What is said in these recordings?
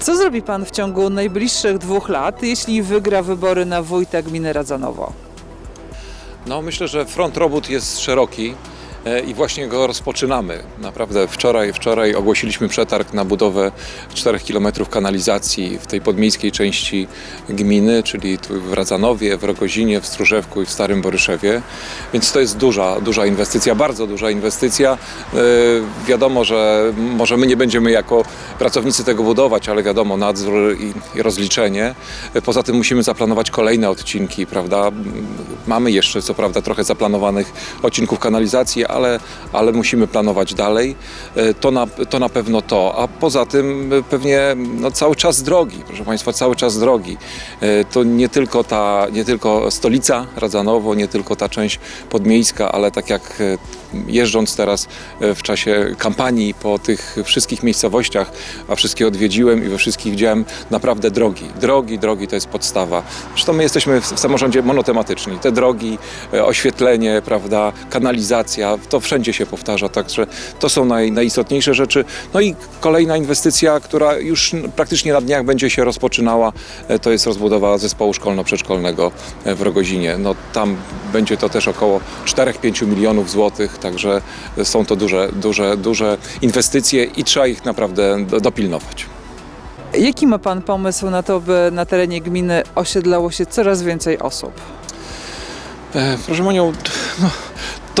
Co zrobi pan w ciągu najbliższych dwóch lat, jeśli wygra wybory na wójta gminy Radzanowo? No myślę, że front robót jest szeroki i właśnie go rozpoczynamy. Naprawdę wczoraj, wczoraj ogłosiliśmy przetarg na budowę 4 km kanalizacji w tej podmiejskiej części gminy, czyli tu w Radzanowie, w Rogozinie, w Stróżewku i w Starym Boryszewie. Więc to jest duża, duża inwestycja, bardzo duża inwestycja. E, Wiadomo, że może my nie będziemy jako pracownicy tego budować, ale wiadomo, nadzór i, i rozliczenie. E, Poza tym musimy zaplanować kolejne odcinki, prawda? Mamy jeszcze, co prawda, trochę zaplanowanych odcinków kanalizacji, ale, ale musimy planować dalej. E, To na, to na pewno to. A poza tym e, pewnie no, cały czas drogi, proszę Państwa, cały czas drogi. E, To nie tylko ta, nie tylko stolica Radzanowo, nie tylko ta część podmiejska, ale tak jak jeżdżąc teraz w czasie kampanii po tych wszystkich miejscowościach, a wszystkie odwiedziłem i we wszystkich widziałem naprawdę drogi. Drogi, drogi to jest podstawa. Zresztą my jesteśmy w samorządzie monotematyczni. Te drogi, oświetlenie, prawda, kanalizacja, to wszędzie się powtarza, także to są naj, najistotniejsze rzeczy. No i kolejna inwestycja, która już praktycznie na dniach będzie się rozpoczynała, e, to jest rozbudowa zespołu szkolno-przedszkolnego e, w Rogozinie. No tam będzie to też około 4-5 milionów złotych, także są to duże, duże, duże inwestycje i trzeba ich naprawdę do- dopilnować. Jaki ma pan pomysł na to, by na terenie gminy osiedlało się coraz więcej osób? E, Proszę Panią, no,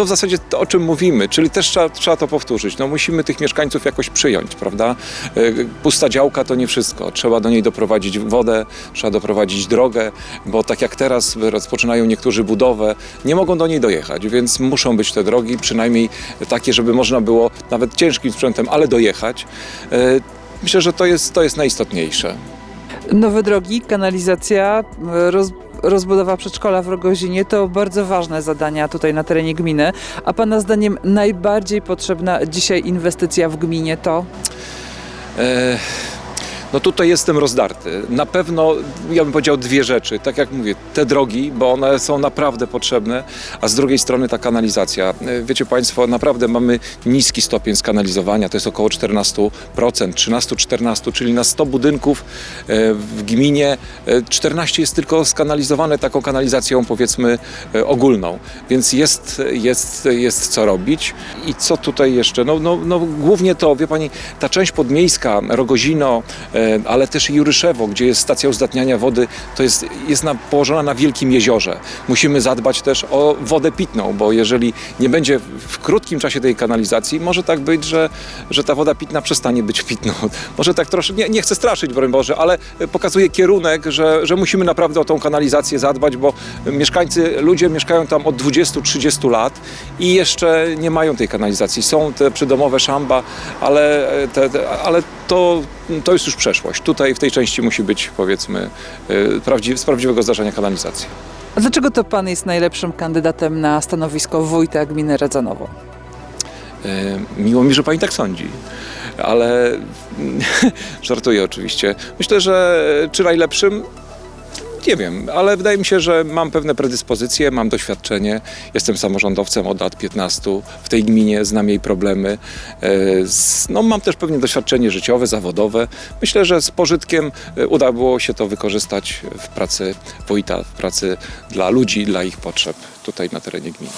to w zasadzie to, o czym mówimy, czyli też trzeba, trzeba to powtórzyć. No, musimy tych mieszkańców jakoś przyjąć, prawda? E, Pusta działka to nie wszystko. Trzeba do niej doprowadzić wodę, trzeba doprowadzić drogę, bo tak jak teraz rozpoczynają niektórzy budowę, nie mogą do niej dojechać, więc muszą być te drogi, przynajmniej takie, żeby można było nawet ciężkim sprzętem, ale dojechać. E, Myślę, że to jest, to jest najistotniejsze. Nowe drogi, kanalizacja, roz, rozbudowa przedszkola w Rogozinie to bardzo ważne zadania tutaj na terenie gminy. A pana zdaniem najbardziej potrzebna dzisiaj inwestycja w gminie to? E, No tutaj jestem rozdarty. Na pewno, ja bym powiedział dwie rzeczy. Tak jak mówię, te drogi, bo one są naprawdę potrzebne, a z drugiej strony ta kanalizacja. E, Wiecie Państwo, naprawdę mamy niski stopień skanalizowania, to jest około 14%, 13-14, czyli na 100 budynków e, w gminie e, 14 jest tylko skanalizowane taką kanalizacją powiedzmy e, ogólną, więc jest, jest, jest co robić. I co tutaj jeszcze? No, no, no głównie to, wie Pani, ta część podmiejska, Rogozino, e, ale też Juryszewo, gdzie jest stacja uzdatniania wody, to jest, jest na, położona na wielkim jeziorze. Musimy zadbać też o wodę pitną, bo jeżeli nie będzie w krótkim czasie tej kanalizacji, może tak być, że, że ta woda pitna przestanie być pitną. Może tak troszkę, nie, nie chcę straszyć, broń Boże, ale pokazuje kierunek, że, że musimy naprawdę o tą kanalizację zadbać, bo mieszkańcy, ludzie mieszkają tam od 20-30 lat i jeszcze nie mają tej kanalizacji. Są te przydomowe szamba, ale, te, te, ale to, to jest już przeszłość. Tutaj w tej części musi być powiedzmy y, prawdziw, z prawdziwego zdarzenia kanalizacja. A dlaczego to pan jest najlepszym kandydatem na stanowisko wójta gminy Radzanowo? E, Miło mi, że pani tak sądzi, ale żartuję oczywiście. Myślę, że czy najlepszym? Nie wiem, ale wydaje mi się, że mam pewne predyspozycje, mam doświadczenie. Jestem samorządowcem od lat 15 w tej gminie, znam jej problemy. E, No, mam też pewnie doświadczenie życiowe, zawodowe. Myślę, że z pożytkiem e, udało się to wykorzystać w pracy wójta, w pracy dla ludzi, dla ich potrzeb tutaj na terenie gminy.